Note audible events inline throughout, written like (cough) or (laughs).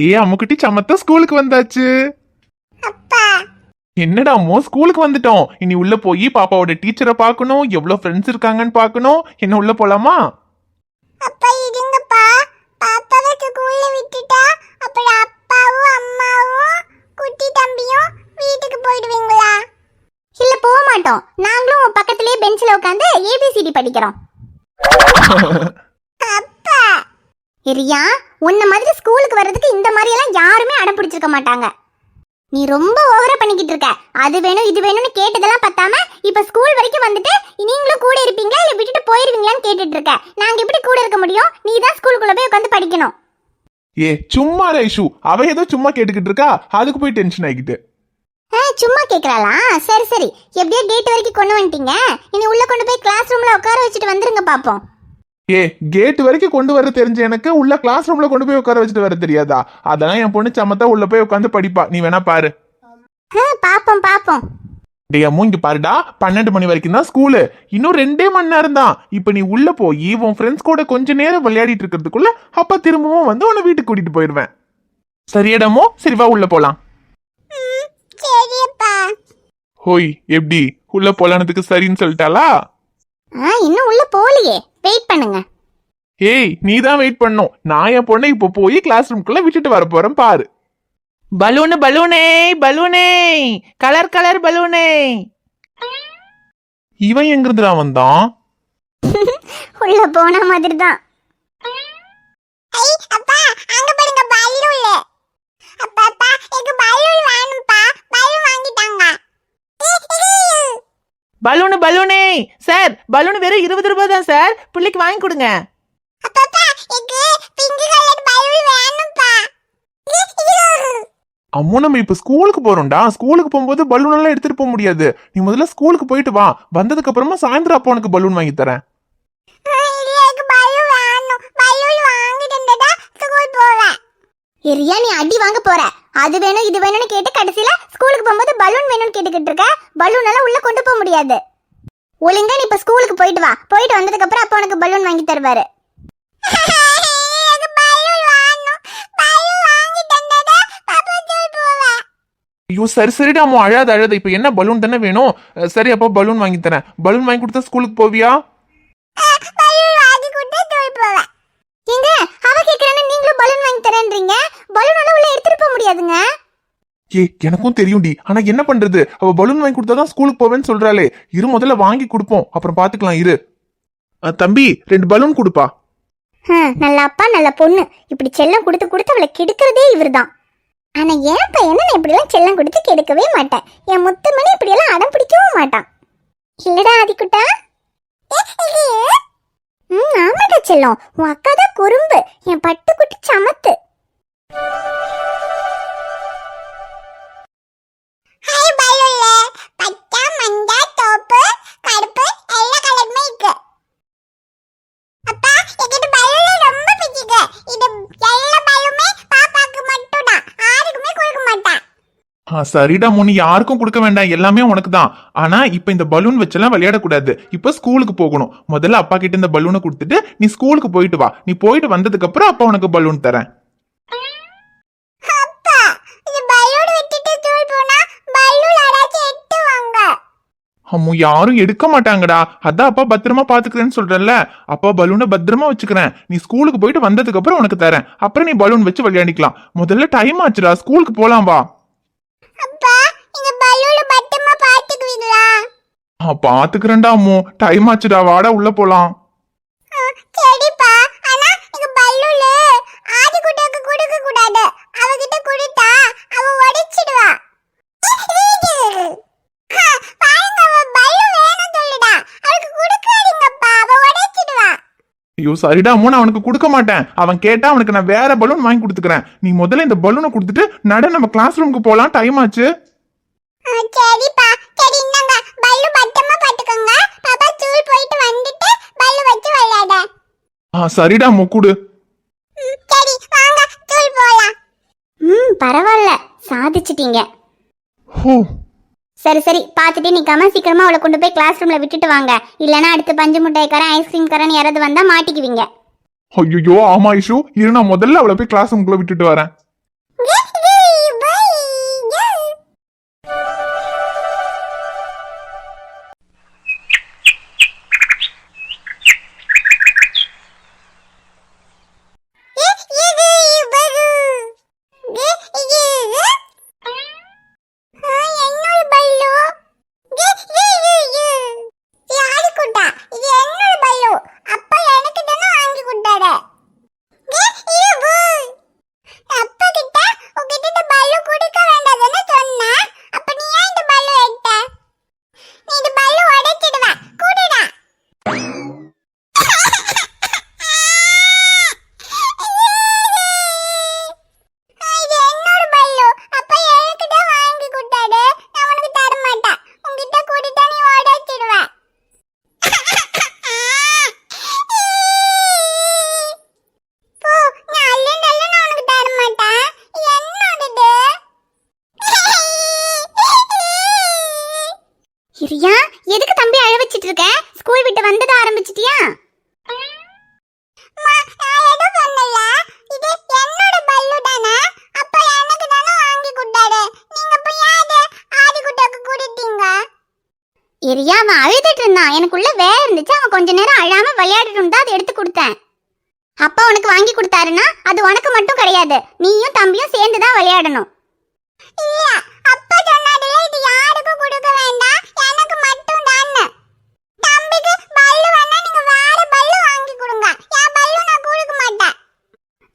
ஏ அம்முக்குட்டி சமத்தா ஸ்கூலுக்கு வந்தாச்சு. அப்பா. என்னடா அம்மோ ஸ்கூலுக்கு வந்துட்டோம். இனி உள்ள போய் பாப்பாவோட டீச்சரை பார்க்கணும் எவ்வளவு ஃப்ரெண்ட்ஸ் இருக்காங்கன்னு பார்க்கணும். என்ன உள்ள போலாமா? அப்பா இருங்கப்பா. பாப்பாவை ஸ்கூல்ல விட்டுட்டா அப்புறம் அப்பாவும் அம்மாவும் குட்டி தம்பியும் வீட்டுக்கு போயிடுவீங்களா? இல்ல போக மாட்டோம். நாங்களும் பக்கத்துலயே பெஞ்சில உட்காந்து ஏபிசிடி படிக்கிறோம். (laughs) ரியா உன்ன மாதிரி ஸ்கூலுக்கு வர்றதுக்கு இந்த மாதிரி எல்லாம் யாருமே அடம் பிடிச்சிருக்க மாட்டாங்க. நீ ரொம்ப ஓவரா பண்ணிக்கிட்டு இருக்க. அது வேணும் இது வேணும்னு கேட்டதெல்லாம் பத்தாம இப்ப ஸ்கூல் வரைக்கும் வந்துட்டு நீங்களும் கூட இருப்பீங்களா? இல்ல விட்டுட்டு போயிருவீங்களான்னு கேட்டுட்டு இருக்க. நாங்க எப்படி கூட இருக்க முடியும்? நீ தான் ஸ்கூலுக்குள்ள போய் உட்காந்து படிக்கணும். ஏ சும்மா ரைஷு அவ ஏதோ சும்மா கேட்டுக்கிட்டு இருக்கா? அதுக்கு போய் டென்ஷன் ஆகிட்டு. ஆ, சும்மா கேக்குறாளா? சரி சரி. எப்படியோ கேட் வரைக்கும் கொண்டு வந்துட்டீங்க. இனி உள்ள கொண்டு போய் கிளாஸ் ரூம்ல உட்கார வச்சுட்டு வந்துருங்க பாப்போம். ஏ கேட் வரைக்கும் கொண்டு வர தெரிஞ்ச எனக்கு உள்ள கிளாஸ் ரூம்ல கொண்டு போய் உட்கார வச்சுட்டு வர தெரியாதா? அதெல்லாம் என் பொண்ணு சமத்தா உள்ள போய் உட்காந்து படிப்பா. நீ வேணா பாரு. பாப்போம் பாப்போம். டேய் அம்மு இங்க பாருடா. பன்னெண்டு மணி வரைக்கும் தான் ஸ்கூலு இன்னும் ரெண்டே மணி நேரம் தான். இப்போ நீ உள்ள போய் உன் ஃப்ரெண்ட்ஸ் கூட கொஞ்ச நேரம் விளையாடிட்டு இருக்கிறதுக்குள்ள அப்பா திரும்பவும் வந்து உன்னை வீட்டுக்கு கூட்டிட்டு போயிடுவேன் சரியாடாமோ சரி வா உள்ள போலாம். ஹோய் எப்படி? உள்ள போலானதுக்கு சரின்னு சொல்லிட்டாளா? ஆ இன்னும் உள்ள போகலையே. வெயிட் பண்ணுங்க. ஏய் நீ தான் வெயிட் பண்ணும். நான் என் பொண்ணை இப்போ போய் கிளாஸ் ரூம்குள்ள விட்டுட்டு வர போறேன் பாரு. பலூனு பலூனே பலூனே. கலர் கலர் பலூனே. இவன் எங்கிருந்துடா வந்தான்? (laughs) உள்ள போன மாதிரி தான் அப்பா அங்க பாருங்க பலூன் அப்பா அப்பா எனக்கு பலூன் வேணும்ப்பா பலூன் வாங்கிட்டாங்க பலூனு பலூனே. சார் பலூன் வெறும் இருபது ரூபாய் தான் சார். பிள்ளைக்கு வாங்கி கொடுங்க. அப்பா எனக்கு பிங்க் கலர் பலூன் வேணும்ப்பா. அம்மு நம்ம இப்ப ஸ்கூலுக்கு போறோம்டா. ஸ்கூலுக்கு போகும்போது பலூன் எல்லாம் எடுத்துட்டு போக முடியாது. நீ முதல்ல ஸ்கூலுக்கு போயிட்டு வா. வந்ததுக்கு அப்புறமா சாயந்தரம் அப்போ உனக்கு பலூன் வாங்கி தரேன். இரியா நீ அடி வாங்க போற. அது வேணும் இது வேணும்னு கேட்டு கடைசியில ஸ்கூலுக்கு போகும்போது பலூன் வேணும்னு கேட்டுக்கிட்டு இருக்க. பலூன் எல்லாம் உள்ள கொண்டு போக முடியாது. ஒழுங்கா நீ இப்ப ஸ்கூலுக்கு போயிட்டு வா. போயிட்டு வந்ததுக்கு அப்புறம் அப்பா உனக்கு பலூன் வாங்கி தருவாரு. ஐயோ சரி சரிடா அம்மா அழாத அழாத. இப்ப என்ன பலூன் தானே வேணும்? சரி அப்போ பலூன் வாங்கி தரேன். பலூன் வாங்கி கொடுத்தா ஸ்கூலுக்கு போவியா? எங்க அவ கேக்குறானே நீங்களும் பலூன் வாங்கி தரேன்றீங்க? பலூன் எல்லாம் உள்ள எடுத்துட்டு போக முடியாதுங்க. ஏ எனக்கும் தெரியும்டி. ஆனா என்ன பண்றது? அவ பலூன் வாங்கி கொடுத்தாதான் ஸ்கூலுக்கு போவேன்னு சொல்றாளே. இரு முதல்ல வாங்கி கொடுப்போம். அப்புறம் பாத்துக்கலாம் இரு. தம்பி ரெண்டு பலூன் கொடுப்பா. நல்ல அப்பா நல்ல பொண்ணு. இப்படி செல்லம் கொடுத்து கொடுத்து அவளை கெடுக்கிறதே இவர்தான். ஆனா என் பையனை நான் இப்படியெல்லாம் செல்லம் கொடுத்து கெடுக்கவே மாட்டேன். என் முத்துமணி இப்படியெல்லாம் அடம் பிடிக்கவும் மாட்டான். இல்லடா ஆதிக்குட்டா. ம் ஆமாடா செல்லம். உன் அக்கா தான் குறும்பு. என் பட்டுக்குட்டி சமத்து. சரிடா முனி. யாருக்கும் கொடுக்க வேண்டாம். எல்லாமே உனக்கு தான் ஆனா இப்ப இந்த பலூன் வச்செல்லாம் விளையாடக்கூடாது. இப்ப ஸ்கூலுக்கு போகணும். முதல்ல அப்பா கிட்ட இந்த பலூனை கொடுத்துட்டு நீ ஸ்கூலுக்கு போயிட்டு வா. நீ போயிட்டு வந்ததுக்கு அப்புறம் அப்பா உனக்கு பலூன் தரேன் அப்பா இது பலூன் விட்டுட்டு தூள் போனா பலூன் யாராச்சும் எட்டுவாங்க அம்மு யாரும் எடுக்க மாட்டாங்கடா. அதான் அப்பா பத்திரமா பாத்துக்கிறேன்னு சொல்றேன்ல. அப்பா பலூனை பத்திரமா வச்சுக்கிறேன். நீ ஸ்கூலுக்கு போயிட்டு வந்ததுக்கு அப்புறம் உனக்கு தரேன். அப்புறம் நீ பலூன் வச்சு விளையாடிக்கலாம். முதல்ல டைம் ஆச்சுடா. ஸ்கூலுக்கு போலாம் வா. பாத்துக்கிறேன்டா அம்மு. டைம் ஆச்சுடா. வாடா உள்ள போலாம் சரிப்பா ஆனா இந்த பலூன் ஆதி குட்டாக்கு கொடுக்க கூடாது அவகிட்ட கொடுத்தா அவ உடைச்சிடுவா ஹா, பாருங்க அவ பலூன் வேணும் சொல்லுடா அவளுக்கு கொடுக்காதீங்கப்பா அவ உடைச்சிடுவா ஐயோ சரிடா நான் அவனுக்கு கொடுக்க மாட்டேன். அவன் கேட்டா அவனுக்கு நான் வேற பலூன் வாங்கி கொடுத்துக்கிறேன். நீ முதல்ல இந்த பலூனை கொடுத்துட்டு நட நம்ம கிளாஸ் ரூமுக்கு போலாம். டைம் ஆச்சு. சரிப்பா. சரி இந்தாங்க. பல்லு பத்திரமா பாத்துக்கோங்க பாப்பா ஸ்கூல் போயிட்டு வந்துட்டு பல்லு வச்சு விளையாட. ஆ சரிடா அம்மு கொடு ம், சரி வாங்க ஸ்கூல் போலாம். ம் பரவாயில்ல. சாதிச்சிட்டீங்க. ஹோ. சரி சரி. பார்த்துட்டு நிற்காம சீக்கிரமா அவளை கொண்டு போய் கிளாஸ் ரூம்ல விட்டுட்டு வாங்க. இல்லைன்னா அடுத்து பஞ்சு மிட்டாய்க்காரன் ஐஸ்கிரீம் காரன் யாராவது வந்தா மாட்டிக்குவீங்க. ஐயோ ஆமா ஐஷு. இரு நான் முதல்ல அவளை போய் கிளாஸ் ரூமுக்குள்ள விட்டுட்டு வரேன். எரியா அவன் அழுதுட்டு இருந்தான். எனக்குள்ள வேலை இருந்துச்சு. அவன் கொஞ்ச நேரம் அழாம விளையாடிட்டு இருந்தா அதை எடுத்து கொடுத்தேன். அப்பா உனக்கு வாங்கி கொடுத்தாருன்னா அது உனக்கு மட்டும் கிடையாது. நீயும் தம்பியும் சேர்ந்து தான் விளையாடணும். இல்ல அப்பா சொன்னாருல இது யாருக்கும் கொடுக்க வேண்டாம். எனக்கு மட்டும் தான் தம்பிக்கு பல்லு வேணா நீங்க வேற பல்லு வாங்கி கொடுங்க. என் பல்லு நான் கொடுக்க மாட்டேன்.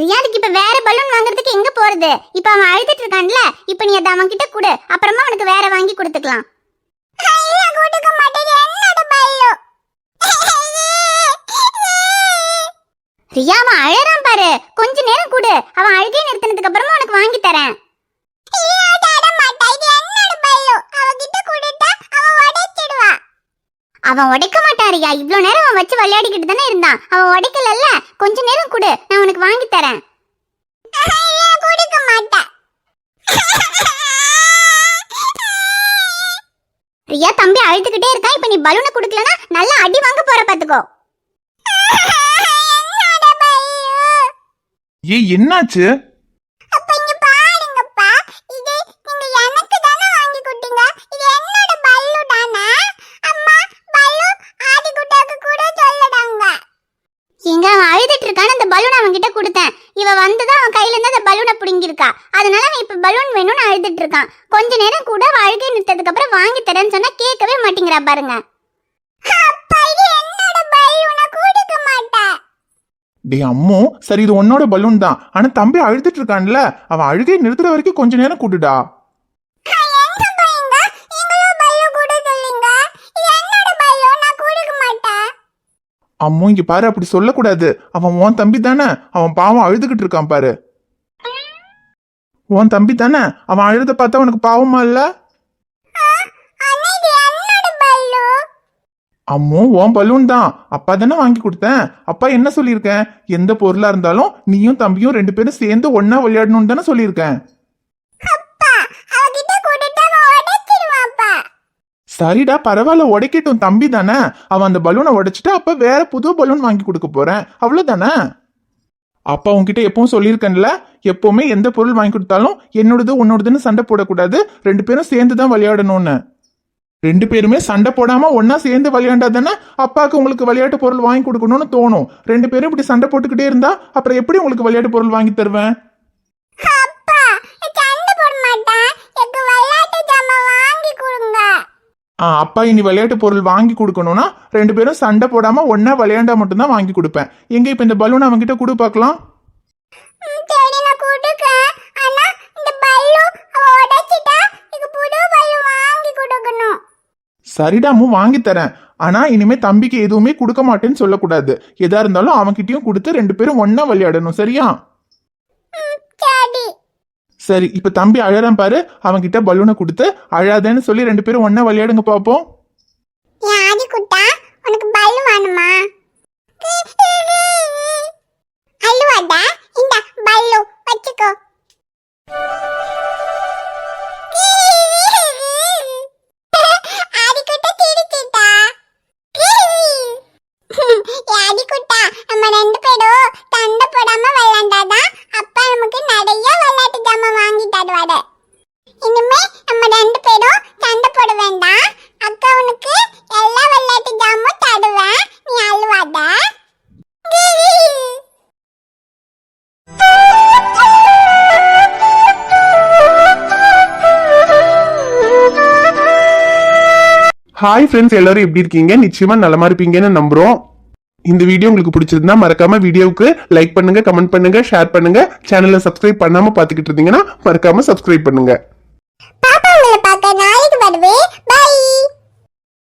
ரியாலுக்கு இப்ப வேற பலூன் வாங்குறதுக்கு எங்க போறது? இப்ப அவன் அழுதுட்டு இருக்கான்ல இப்ப நீ அதை அவன் கிட்ட கொடு. அப்புறமா அவனுக்கு வேற வாங்கி கொடுத்துக்கலாம். ரியா அவன் அழறான் பாரு. கொஞ்ச நேரம் கொடு. அவன் அழுகை நிறுத்தினதுக்கு அப்புறமா உனக்கு வாங்கி தரேன். அவன் உடைக்க மாட்டான் ரியா. இவ்வளோ நேரம் அவன் வச்சு விளையாடிக்கிட்டு தானே இருந்தான். அவன் உடைக்கலல்ல. கொஞ்ச நேரம் கொடு. நான் உனக்கு வாங்கி தரேன். கொடுக்க மாட்டேன் ரியா தம்பி அழுதுகிட்டே இருக்கான் இப்ப நீ பலூனை கொடுக்கலனா நல்லா அடி வாங்க போற பாத்துக்கோ. ஏய் என்னாச்சு? அப்ப இங்க பாருங்கப்பா. இது நீங்க எனக்கு தானே வாங்கி கொடுத்தீங்க. இது என்னோட பல்லு தானே? அம்மா பல்லு ஆதி குட்டாக்கு கூட சொல்லடாங்க எங்க அவன் அழுதுட்டு இருக்கான அந்த பலூன் அவன் கிட்ட கொடுத்தேன். இவ வந்துதான் அவன் கையில இருந்து அந்த பலூனை புடுங்கிருக்கா அதனால அவன் இப்ப பலூன் வேணும்னு அழுதுட்டு இருக்கான். கொஞ்ச நேரம் கூட வாழ்க்கை நிறுத்ததுக்கு அப்புறம் வாங்கி தரேன்னு சொன்னா கேட்கவே மாட்டேங்கிறா பாருங்க. டே அம்மோ சரி இது உன்னோட பலூன் தான். ஆனா தம்பி அழுதுட்டு இருக்கான்ல. அவன் அழுகை நிறுத்துற வரைக்கும் கொஞ்ச நேரம் கூட்டுடா எங்க போறீங்க நீங்களும் பல்லு கூட சொல்லுங்க இது என்னோட பல்லு நான் கொடுக்க மாட்டேன் அம்மோ இங்க பாரு அப்படி சொல்லக்கூடாது. அவன் உன் தம்பி தானே? அவன் பாவம் அழுதுகிட்டு இருக்கான் பாரு. உன் தம்பி தானே? அவன் அழுத பார்த்தா உனக்கு பாவமா இல்ல? அம்மோ உன் பலூன் தான். அப்பா தானே வாங்கி கொடுத்தேன். அப்பா என்ன சொல்லியிருக்கேன்? எந்த பொருளா இருந்தாலும் நீயும் தம்பியும் ரெண்டு பேரும் சேர்ந்து ஒன்னா விளையாடணும்னு தானே சொல்லியிருக்கேன் அப்பா அவகிட்ட கொடுத்தா அவன் உடைச்சிடுவாப்பா சரிடா பரவாயில்ல உடைக்கட்டும் தம்பி தானே. அவன் அந்த பலூனை உடைச்சிட்டு அப்ப வேற புது பலூன் வாங்கி கொடுக்க போறேன். அவ்வளவுதானே? அப்பா உன்கிட்ட எப்பவும் சொல்லியிருக்கேன்ல எப்பவுமே எந்த பொருள் வாங்கி கொடுத்தாலும் என்னோடது உன்னோடதுன்னு சண்டை போடக்கூடாது. ரெண்டு பேரும் சேர்ந்து தான் விளையாடணும்னு. ரெண்டு பேருமே சண்டை போடாம ஒன்னா சேர்ந்து விளையாண்டா தானே? அப்பாவுக்கு உங்களுக்கு விளையாட்டு பொருள் வாங்கி கொடுக்கணும்னு தோணும். ரெண்டு பேரும் இப்படி சண்டை போட்டுக்கிட்டே இருந்தா அப்புறம் எப்படி உங்களுக்கு விளையாட்டு பொருள் வாங்கி தருவேன்? அப்பா இனி விளையாட்டு பொருள் வாங்கி கொடுக்கணும்னா ரெண்டு பேரும் சண்டை போடாம ஒண்ணா விளையாண்டா மட்டும்தான் வாங்கி கொடுப்பேன். எங்க இப்ப இந்த பலூன் அவன்கிட்ட கொடு பார்க்கலாம். சரிடாமு வாங்கி தரேன். ஆனா இனிமே தம்பிக்கு எதுவுமே கொடுக்க மாட்டேன்னு சொல்லக்கூடாது. எதா இருந்தாலும் அவன்கிட்டயும் கொடுத்து ரெண்டு பேரும் ஒண்ணா விளையாடணும் சரியா? சரி இப்ப தம்பி அழறான் பாரு. அவன்கிட்ட பலூனை கொடுத்து அழாதேன்னு சொல்லி ரெண்டு பேரும் ஒன்னா விளையாடுங்க பாப்போம். யாதி குட்டா உனக்கு பலூன் வேணுமா? அழுவாடா இந்த பல்லு வச்சுக்கோ. ஆதிக்குட்டா சிரிச்சிட்டா ஆதிக்குட்டா நம்ம ரெண்டு ஹாய் ஃப்ரெண்ட்ஸ் எல்லாரும் எப்படி இருக்கீங்க? நிச்சயமா நலமா இருப்பீங்கன்னு நம்புறோம். இந்த வீடியோ உங்களுக்கு பிடிச்சிருந்தா மறக்காம வீடியோவுக்கு லைக் பண்ணுங்க கமெண்ட் பண்ணுங்க ஷேர் பண்ணுங்க. சேனலை சப்ஸ்கிரைப் பண்ணாம பாத்துக்கிட்டு இருந்தீங்கன்னா மறக்காம சப்ஸ்கிரைப் பண்ணுங்க.